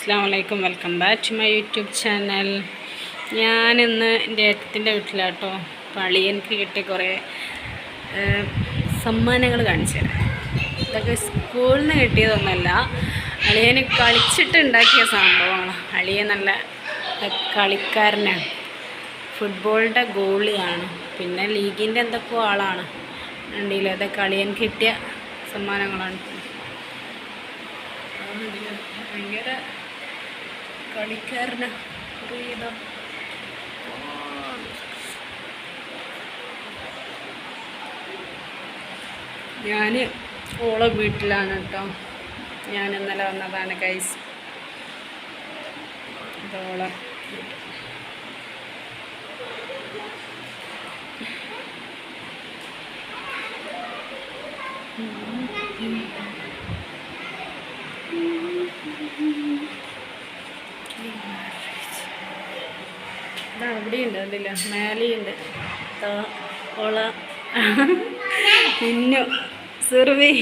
അസ്സാം വലൈക്കും welcome back to my YouTube channel ഞാനിന്ന് എന്റെ ഏട്ടത്തിന്റെ വീട്ടിലാട്ടോ പളി. എനിക്ക് കിട്ടിയ കുറേ സമ്മാനങ്ങൾ കാണിച്ചു തരാം. ഇതൊക്കെ സ്കൂളിൽ നിന്ന് കിട്ടിയതൊന്നുമല്ല അളിയന് കളിച്ചിട്ട് ഉണ്ടാക്കിയ സംഭവമാണ്. അളിയൻ നല്ല കളിക്കാരനാണ്. ഫുട്ബോളിന്റെ ഗോളിയാണ്. പിന്നെ ലീഗിന്റെ എന്തൊക്കെയോ ആളാണ്. ഉണ്ടെങ്കിൽ അതൊക്കെ അളിയൻ കിട്ടിയ സമ്മാനങ്ങളാണ്. ഭയങ്കര കളിക്കാരനാ. പ്രീതം ഞാൻ ഓളെ വീട്ടിലാണ് കേട്ടോ. ഞാൻ ഇന്നലെ വന്നതാണ് കൈസ് ഇതോളെ. ഇതാ ഇവിടെയുണ്ട് അതില്ല മേലെയുണ്ട്. ഓള പിന്നു സുറുവി